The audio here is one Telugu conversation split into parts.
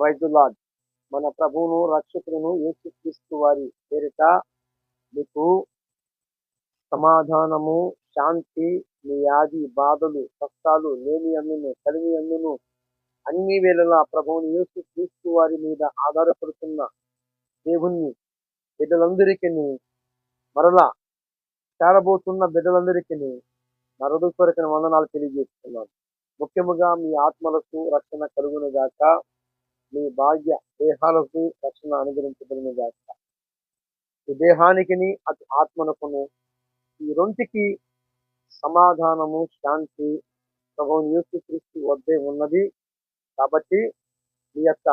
ప్రైజులాడ్ మన ప్రభువును రక్షకులను యేసుక్రీస్తు వారి పేరిట మీకు సమాధానము శాంతి మీ ఆది బాధలు కష్టాలు లేని అందును కలిగి అందును అన్ని వేళలా ప్రభువుని యేసు క్రీస్తు వారి మీద ఆధారపడుతున్న దేవుణ్ణి బిడ్డలందరికీ మరలా చేరబోతున్న బిడ్డలందరికీ మరొక వందనాలు తెలియజేస్తున్నాను. ముఖ్యముగా మీ ఆత్మలకు రక్షణ కలుగును గాక మీ భాగ్య దేహాలకు రక్షణ అనుగ్రహించబడిన గాక. ఈ దేహానికి అటు ఆత్మనకును ఈ రెంటికి సమాధానము శాంతి ప్రభువు యేసుక్రీస్తు వద్దే ఉన్నది. కాబట్టి మీ యొక్క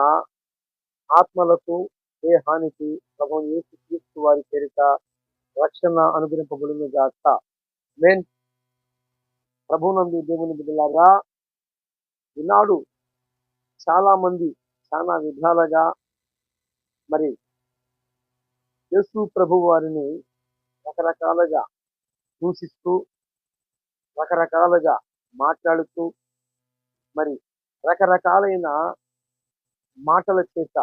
ఆత్మలకు దేహానికి ప్రభువు యేసుక్రీస్తు వారి పేరిట రక్షణ అనుగ్రహింపబడిన గాక. మెయిన్ ప్రభునందు దేవుని బిడ్డలారా ఈనాడు చాలా మంది చాలా విధాలుగా మరి యేసు ప్రభు వారిని రకరకాలుగా దూషిస్తూ రకరకాలుగా మాట్లాడుతూ మరి రకరకాలైన మాటల చేత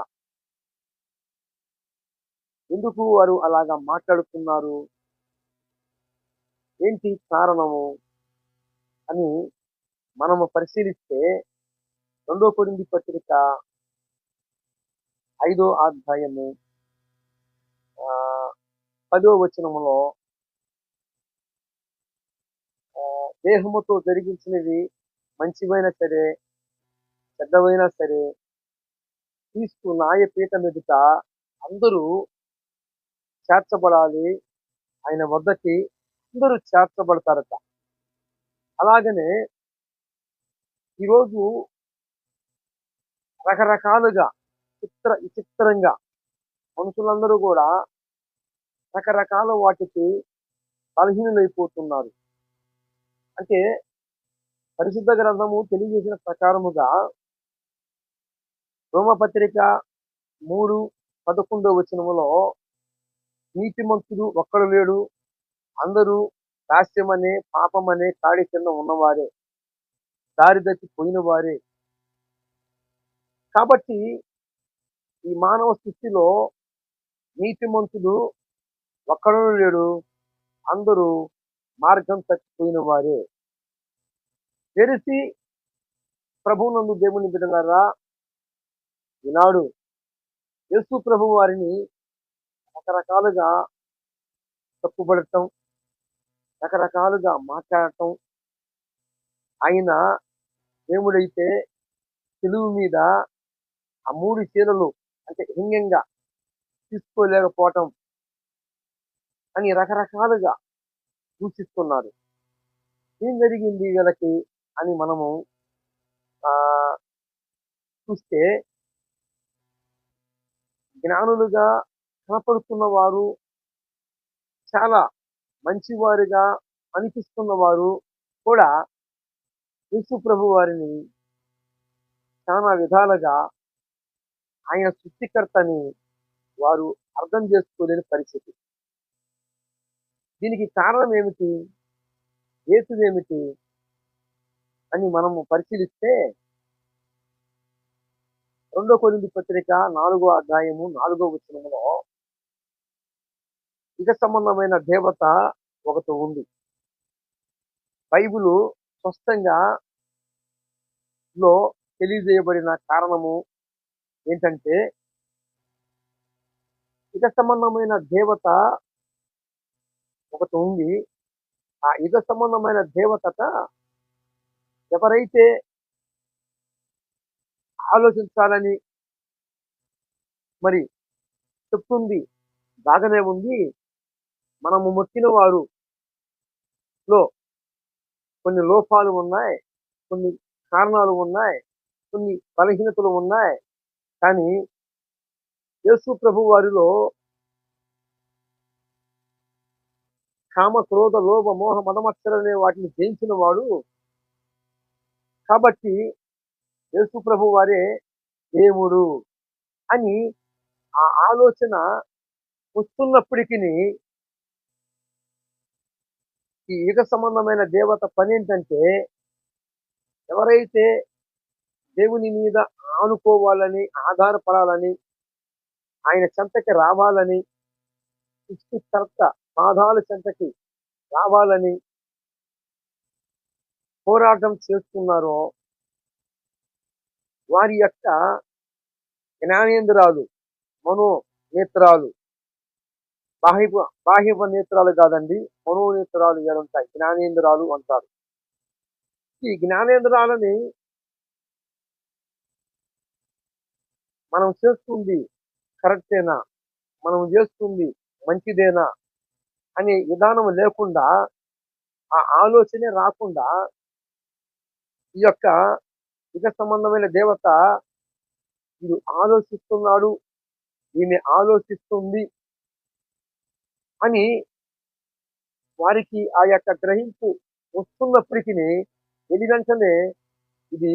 ఎందుకు వారు అలాగా మాట్లాడుతున్నారు? ఏంటి కారణము? అని మనము పరిశీలిస్తే రెండో కొరింది పత్రిక ఐదో అధ్యాయము ఆ, పదో వచనములో దేహముతో జరిగించినవి మంచివైనా సరే చెడ్డవైనా సరే క్రీస్తు నాయపీట మీదట అందరూ చేర్చబడాలి. ఆయన వద్దకి అందరూ చేర్చబడతారట. అలాగనే ఈరోజు రకరకాలుగా చిత్ర విచిత్రంగా మనుషులందరూ కూడా రకరకాల వాటికి బలహీనులైపోతున్నారు. అంటే పరిశుద్ధ గ్రంథము తెలియజేసిన ప్రకారముగా రోమపత్రిక మూడు పదకొండో వచనములో నీతిమంతుడు ఒక్కడు లేడు అందరూ దాస్యమనే పాపమనే కాడి కింద ఉన్నవారే దారి దచ్చి పోయిన వారే కాబట్టి ఈ మానవ సృష్టిలో నీతిమంతుడు ఒక్కడు లేడు. అందరూ మార్గం తప్పిపోయిన వారే. తెరిసి నందు దేవుని బిడ్డలారా ఈనాడు యేసు ప్రభు వారిని రకరకాలుగా తప్పుపడటం రకరకాలుగా మాట్లాడటం ఆయన దేవుడైతే తెలుగు మీద ఆ మూడు చీరలు అంటే హింగంగా తీసుకోలేకపోవటం అని రకరకాలుగా సూచిస్తున్నారు. ఏం జరిగింది వీళ్ళకి అని మనము ఆ చూస్తే జ్ఞానులుగా కనపడుతున్న వారు చాలా మంచివారుగా అనిపిస్తున్న వారు కూడా యేసు ప్రభు వారిని చాలా విధాలుగా ఆయన సృష్టికర్తని వారు అర్థం చేసుకోలేని పరిస్థితి. దీనికి కారణం ఏమిటి? ఏమిటి? అని మనము పరిశీలిస్తే రెండో కొరింది పత్రిక నాలుగో అధ్యాయము నాలుగో వచనంలో ఇక సంబంధమైన దేవత ఒకటి ఉంది. బైబులు స్పష్టంగా లో తెలియజేయబడిన కారణము ఏంటంటే యుగ సంబంధమైన దేవత ఒకటి ఉంది. ఆ యుగ సంబంధమైన దేవతట ఎవరైతే ఆలోచించాలని మరి చెప్తుంది బాగానే ఉంది. మనము మొక్కిన వారు లో కొన్ని లోపాలు ఉన్నాయి కొన్ని కారణాలు ఉన్నాయి కొన్ని బలహీనతలు ఉన్నాయి. కానీ యేసు ప్రభు వారిలో కామ క్రోధ లోభ మోహ మదమత్సర అనే వాటిని జయించిన వాడు. కాబట్టి యేసు ప్రభు వారే దేవుడు అని ఆ ఆలోచన వస్తున్నప్పటికీ ఈ యుగ సంబంధమైన దేవత పని ఏంటంటే ఎవరైతే దేవుని మీద ఆనుకోవాలని ఆధారపడాలని ఆయన చెంతకి రావాలని సృష్టికర్త పాదాల చెంతకి రావాలని పోరాటం చేస్తున్నారో వారి యొక్క జ్ఞానేంద్రాలు మనో నేత్రాలు బాహ్య బాహ్య నేత్రాలు కాదండి మనోనేత్రాలు ఉంటాయి జ్ఞానేంద్రాలు అంటారు. ఈ జ్ఞానేంద్రాలని మనం చేస్తుంది కరెక్టేనా? మనం చేస్తుంది మంచిదేనా? అనే విధానం లేకుండా ఆ ఆలోచనే రాకుండా ఈ యొక్క ఇక సంబంధమైన దేవత వీడు ఆలోచిస్తున్నాడు ఈమె ఆలోచిస్తుంది అని వారికి ఆ యొక్క గ్రహింపు వస్తున్నప్పటికీ ఎది వెంటనే ఇది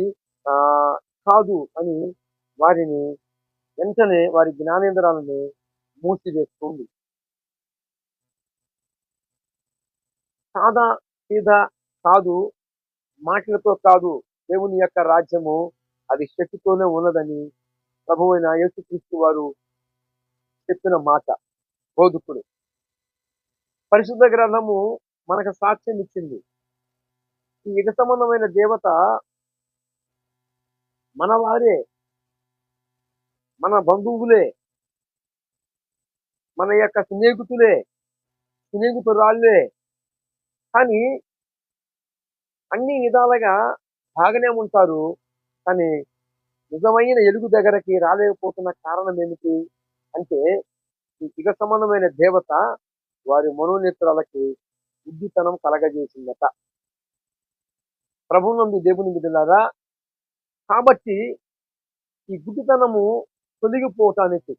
కాదు అని వారిని వెంటనే వారి జ్ఞానేంద్రాలను మూసివేస్తుంది సాదా సీదా కాదు మాటలతో కాదు దేవుని యొక్క రాజ్యము అది శక్తితోనే ఉన్నదని ప్రభు అయిన యేసుక్రీస్తు వారు చెప్పిన మాట బోధకుడు. పరిశుద్ధ గ్రంథము మనకు సాక్ష్యం ఇచ్చింది. ఈ యుగ సంబంధమైన దేవత మన వారే మన బంధువులే మన యొక్క స్నేహితులే స్నేహితురాళ్ళే. కానీ అన్ని విధాలుగా బాగానే ఉంటారు. కానీ నిజమైన ఎలుగు దగ్గరకి రాలేకపోతున్న కారణం ఏమిటి అంటే ఈ యుగ సంబంధమైన దేవత వారి మనోనేత్రాలకి బుద్ధితనం కలగజేసిందట. ప్రభునందు దేవుని బిడ్డలారా కాబట్టి ఈ గుడ్డితనము తొలగిపోవటానికి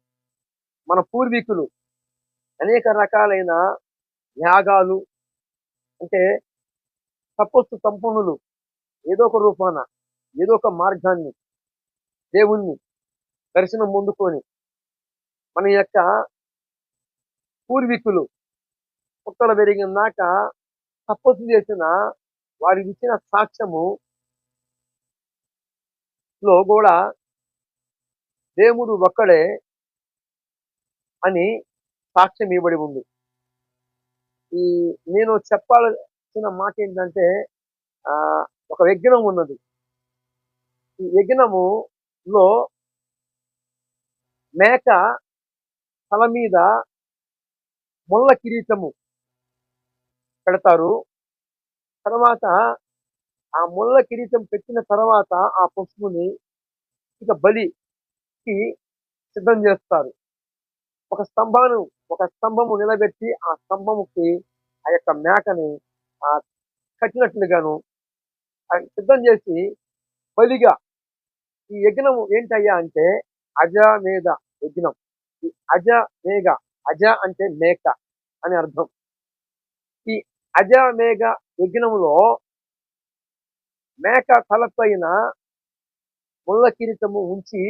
మన పూర్వీకులు అనేక రకాలైన యాగాలు అంటే తపస్సు సంపన్నులు ఏదో ఒక రూపాన ఏదో ఒక మార్గాన్ని దేవుణ్ణి దర్శనం ముందుకొని మన యొక్క పూర్వీకులు పుట్టలు పెరిగినాక తపస్సు చేసిన వారికి ఇచ్చిన సాక్ష్యము లో కూడా దేవుడు ఒక్కడే అని సాక్ష్యం ఇవ్వబడి ఉంది. ఈ నేను చెప్పాల్సిన మాట ఏంటంటే ఆ ఒక యజ్ఞం ఉన్నది. ఈ యజ్ఞములో మేక తల మీద ముళ్ళ కిరీటము పెడతారు. తర్వాత ఆ ముళ్ళ కిరీటం పెట్టిన తర్వాత ఆ పశువుని ఇక కి సిద్ధం చేస్తారు. ఒక స్తంభాను ఒక స్తంభము నిలబెట్టి ఆ స్తంభముకి ఆ యొక్క మేకని ఆ కట్టినట్లుగాను ఆ సిద్ధం చేసి బలిగా ఈ యజ్ఞం ఏంటయ్యా అంటే అజమేధ యజ్ఞం. ఈ అజమేఘ అజ అంటే మేక అని అర్థం. ఈ అజమేఘ యజ్ఞములో మేక తలపైన ముళ్ళ కిరీటము ఉంచి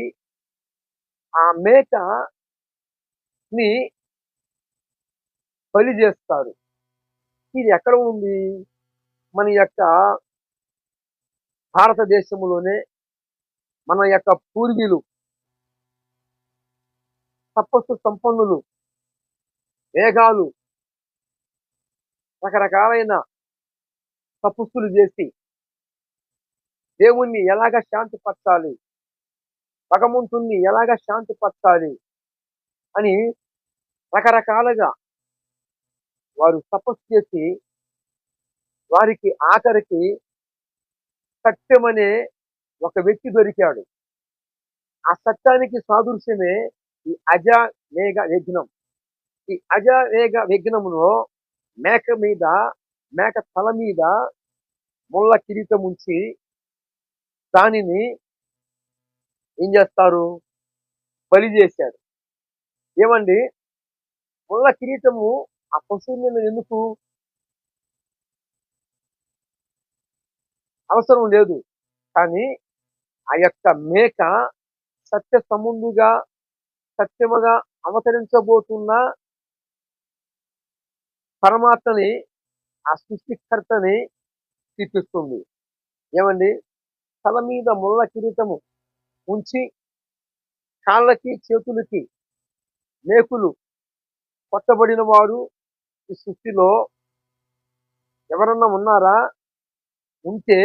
ఆ మేక ని బలి చేస్తారు ఇది ఎక్కడ ఉంది? మన యొక్క భారతదేశంలోనే మన యొక్క పూర్వీలు తపస్సు సంపన్నులు వేగాలు రకరకాలైన తపస్సులు చేసి దేవుణ్ణి ఎలాగ శాంతిపరచాలి? భగవంతుణ్ణి ఎలాగ శాంతిపరచాలి అని రకరకాలుగా వారు తపస్సు చేసి వారికి ఆఖరికి సత్యమనే ఒక వ్యక్తి దొరికాడు. ఆ సత్యానికి సాదృశ్యమే ఈ అజ మేఘ విఘ్నం. ఈ అజ మేఘ యజ్ఞములో మేక మీద మేక తల మీద ముళ్ళ కిరీటం ఉంచి దానిని ఏం చేస్తారు? బలి చేశాడు. ఏమండి? ముళ్ళ కిరీటము ఆ పశువు మీద ఎందుకు? అవసరం లేదు. కానీ ఆ యొక్క మేక సత్య సముందుగా సత్యముగా అవతరించబోతున్న పరమాత్మని ఆ సృష్టికర్తని చూపిస్తుంది. ఏమండి? తల మీద ముళ్ళ కిరీటము ఉంచి కాళ్ళకి చేతులకి మేకులు కొట్టబడిన వారు ఈ సృష్టిలో ఎవరన్నా ఉన్నారా? ఉంటే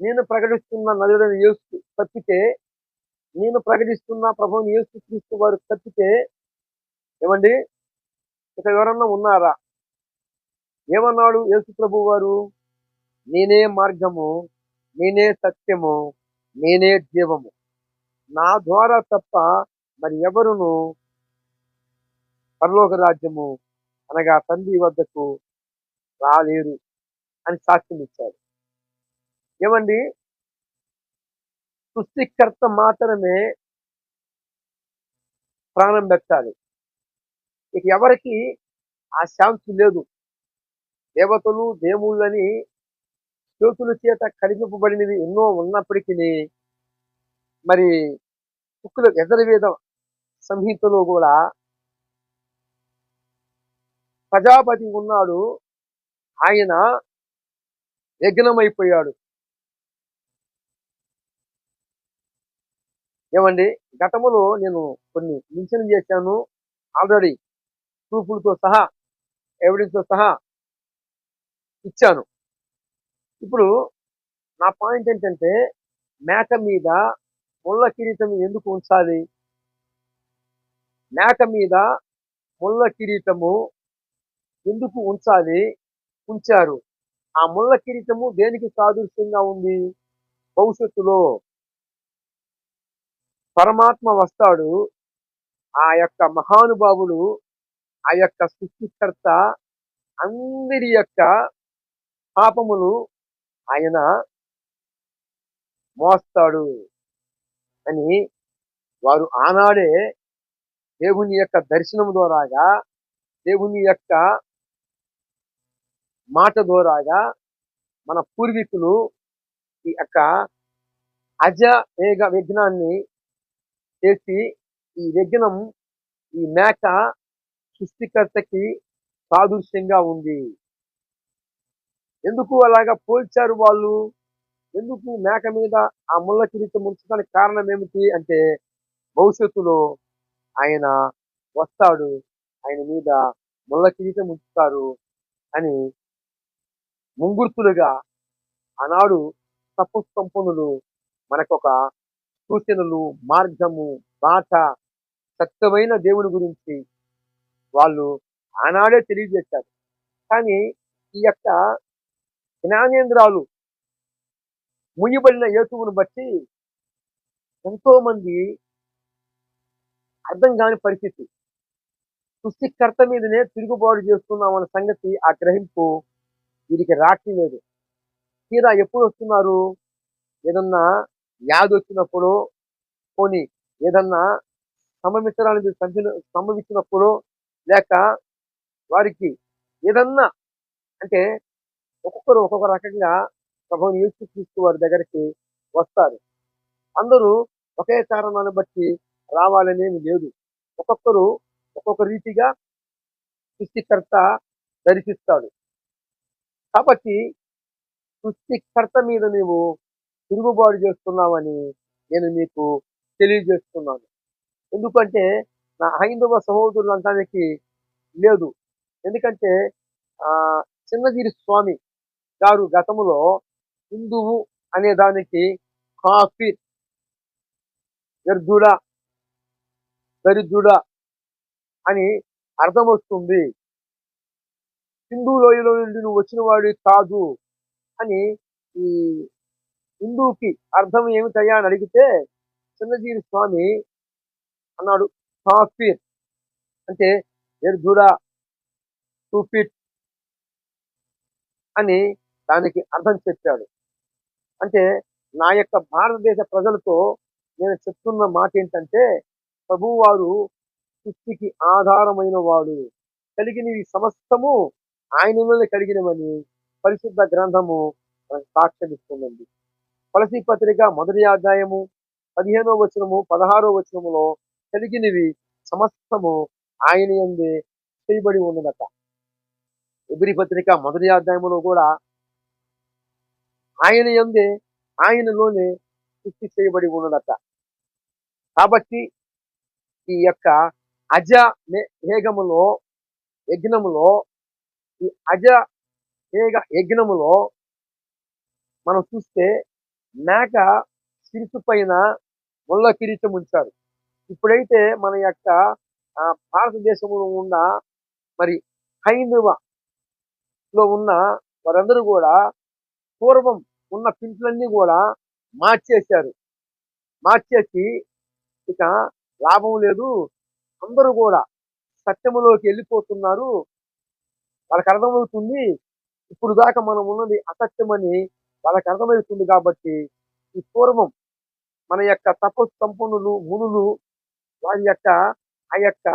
నేను ప్రకటిస్తున్న నదుడని యేసు తప్పితే నేను ప్రకటిస్తున్న ప్రభువుని యేసు క్రీస్తు వారు తప్పితే ఏమండి? ఇక ఎవరన్నా ఉన్నారా? ఏమన్నాడు యేసు ప్రభు వారు నేనే మార్గము నేనే సత్యము. నేనే జీవము. నా ద్వారా తప్ప మరి ఎవరును? పరలోక రాజ్యము అనగా తండ్రి వద్దకు రాలేరు అని సాక్ష్యం ఇచ్చారు ఏమండి? సృష్టికర్త మాత్రమే ప్రాణం పెట్టాలి. ఇక ఎవరికి ఆ శాంతి లేదు. దేవతలు దేవుళ్ళని చేతుల చేత కడిగింపబడినవి ఎన్నో ఉన్నప్పటికీ మరి కుక్కుల యజుర్వేద సంహితలో కూడా ప్రజాపతి ఉన్నాడు. ఆయన యజ్ఞమైపోయాడు. ఏమండి? గతములో నేను కొన్ని మెన్షన్ చేశాను. ఆల్రెడీ ప్రూఫ్లతో సహా ఎవిడెన్స్తో సహా ఇచ్చాను. ఇప్పుడు నా పాయింట్ ఏంటంటే మేక మీద ముళ్ళ కిరీటం ఎందుకు ఉంచాలి? మేక మీద ముళ్ళ కిరీటము ఎందుకు ఉంచాలి? ఉంచారు. ఆ ముళ్ళ కిరీటము దేనికి సాదృశ్యంగా ఉంది? భవిష్యత్తులో. పరమాత్మ వస్తాడు. ఆ యొక్క మహానుభావుడు ఆ యొక్క సృష్టికర్త అందరి యొక్క పాపములు ఆయన మోస్తాడు అని వారు ఆనాడే దేవుని యొక్క దర్శనం ద్వారాగా దేవుని యొక్క మాట ద్వారాగా మన పూర్వీకులు ఈ యొక్క అజ వేగ విఘ్నాన్ని చేసి ఈ విఘ్నం ఈ మేక సృష్టికర్తకి సాదృశ్యంగా ఉంది. ఎందుకు అలాగా పోల్చారు వాళ్ళు? ఎందుకు మేక మీద ఆ ముళ్ళ కిరీటం ఉంచడానికి కారణం ఏమిటి అంటే భవిష్యత్తులో ఆయన వస్తాడు ఆయన మీద ముళ్ళ కిరీటం ఉంచుతారు అని ముంగుర్తులుగా ఆనాడు తప్పు సంపన్నులు మనకొక సూచనలు మార్గము బాట సత్యమైన దేవుని గురించి వాళ్ళు ఆనాడే తెలియజేశారు. కానీ ఈ యొక్క జ్ఞానేంద్రాలు ముయ్యబడిన యేసువును బట్టి ఎంతో మంది అర్థం కాని పరిస్థితి. సృష్టికర్త మీదనే తిరుగుబాటు చేస్తున్నాం అన్న సంగతి ఆ గ్రహింపు వీరికి రాట్లేదు తీరా ఎప్పుడు వస్తున్నారు? ఏదన్నా వ్యాధి వచ్చినప్పుడు పోని ఏదన్నా సంభవించడానికి సంచ- సంభవించినప్పుడు లేక వారికి ఏదన్నా అంటే ఒక్కొక్కరు ఒక్కొక్క రకంగా ప్రభుని యేసుక్రీస్తు వారి దగ్గరికి వస్తారు. అందరూ ఒకే కారణాన్ని బట్టి రావాలనేమి లేదు. ఒక్కొక్కరు ఒక్కొక్క రీతిగా సృష్టికర్త దర్శిస్తాడు. కాబట్టి సృష్టికర్త మీద నీవు తిరుగుబాటు చేస్తున్నావని నేను మీకు తెలియజేస్తున్నాను. ఎందుకంటే నా హైందవ సహోదరులంతానికి లేదు. ఎందుకంటే చిన్నగిరి స్వామి గారు గతములో హిందువు అనే దానికి కాఫీర్ వ్యర్థుడా దరిద్రుడ అని అర్థం వస్తుంది. హిందూ లోయలో నుండి నువ్వు వచ్చిన వాడి కాదు అని ఈ హిందూకి అర్థం ఏమిటయ్యా అని అడిగితే చిన్నజీవి స్వామి అన్నాడు కాఫీర్ అంటే వ్యర్థుడా టూపిట్ అని దానికి అర్థం చెప్పాడు. అంటే నా యొక్క భారతదేశ ప్రజలతో నేను చెప్తున్న మాట ఏంటంటే ప్రభువారు సృష్టికి ఆధారమైన వాడు. కలిగినవి సమస్తము ఆయనలోనే కలిగినవని పరిశుద్ధ గ్రంథము మనకు సాక్ష్యమిస్తుందండి తులసి పత్రిక మొదటి అధ్యాయము పదిహేనో వచనము పదహారో వచనములో కలిగినవి సమస్తము ఆయన ఎందే చేయబడి ఉన్నదట. ఎబిరి పత్రిక మొదటి అధ్యాయములో కూడా ఆయన యందే ఆయనలోనే సృష్టి చేయబడి ఉన్నదట. కాబట్టి ఈ యొక్క అజ మే- హేగములో యజ్ఞములో ఈ అజ హేగ యజ్ఞములో మనం చూస్తే మేక శిరసు పైన ముళ్ళ కిరీటం ఉంచారు. ఇప్పుడైతే మన యొక్క ఆ, భారతదేశంలో ఉన్న మరి హైందవ లో ఉన్న వారందరూ కూడా పూర్వం ఉన్న పింట్లన్నీ కూడా మార్చేశారు. మార్చేసి ఇక లాభం లేదు. అందరూ కూడా సత్యములోకి వెళ్ళిపోతున్నారు. వాళ్ళకి అర్థమవుతుంది ఇప్పుడు దాకా మనం ఉన్నది అసత్యమని వాళ్ళకి అర్థమవుతుంది కాబట్టి ఈ పూర్వం మన యొక్క తపస్సు సంపన్నులు మునులు వారి యొక్క ఆ యొక్క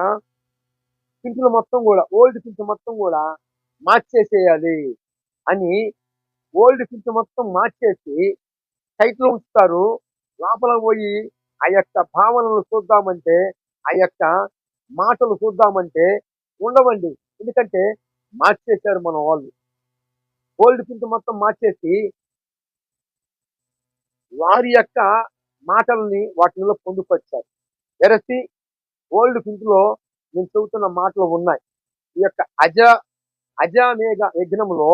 పింటులు మొత్తం కూడా ఓల్డ్ పింటు మొత్తం కూడా మార్చేసేయాలి అని ఓల్డ్ పింటు మొత్తం మార్చేసి సైట్లో ఉంచుతారు. లోపల పోయి ఆ యొక్క భావనలు చూద్దామంటే ఆ యొక్క మాటలు చూద్దామంటే ఉండవండి. ఎందుకంటే మార్చేశారు మన వాళ్ళు. ఓల్డ్ పింట్ మొత్తం మార్చేసి వారి యొక్క మాటల్ని వాటిలో పొందుపరిచారు. ఎరసి ఓల్డ్ పింట్లో నేను చెబుతున్న మాటలు ఉన్నాయి. ఈ యొక్క అజ అజామేఘ యజ్ఞంలో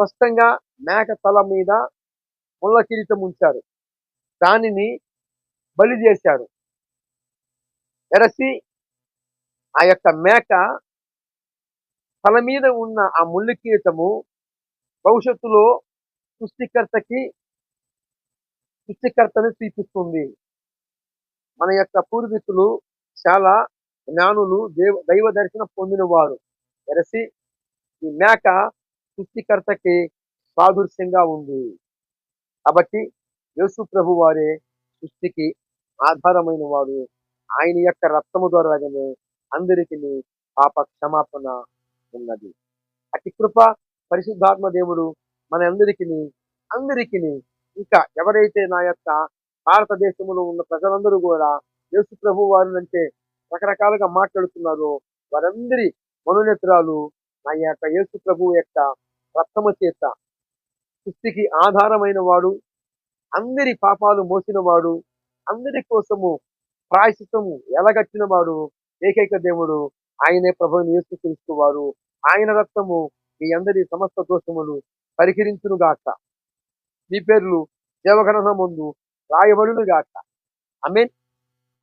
స్పష్టంగా మేక తల మీద ముళ్ళ కిరీటం ఉంచారు. దానిని బలి చేశారు. ఎరసి ఆ యొక్క మేక తల మీద ఉన్న ఆ ముళ్ళు కిరీటము భవిష్యత్తులో సృష్టికర్తకి సృష్టికర్తని చూపిస్తుంది. మన యొక్క పూర్వీకులు చాలా జ్ఞానులు దేవ దైవ దర్శనం పొందినవారు. ఎరసి ఈ మేక సృష్టికర్తకి సాదృశ్యంగా ఉంది. కాబట్టి యేసు ప్రభు వారే సృష్టికి ఆధారమైన వాడు ఆయన యొక్క రక్తము ద్వారాగానే అందరికీ పాప క్షమాపణ ఉన్నది. అతి కృప పరిశుద్ధాత్మ దేవుడు మన అందరికీ అందరికి ఇంకా ఎవరైతే నా యొక్క భారతదేశంలో ఉన్న ప్రజలందరూ కూడా యేసు ప్రభు వారు అంటే రకరకాలుగా మాట్లాడుతున్నారో వారందరి మనోనేత్రాలు నా యొక్క యేసు ప్రభు యొక్క రక్తము చేత సృష్టికి ఆధారమైన వాడు అందరి పాపాలు మోసినవాడు అందరి కోసము ప్రాయశ్చిత్తము ఎలగట్టిన వాడు ఏకైక దేవుడు ఆయనే ప్రభుని యేసుక్రీస్తు ఆయన రక్తము మీ అందరి సమస్త దోషములు పరిహరించునుగాక మీ పేర్లు దేవగణన ముందు రాయబడునుగాక గాక. ఆమేన్.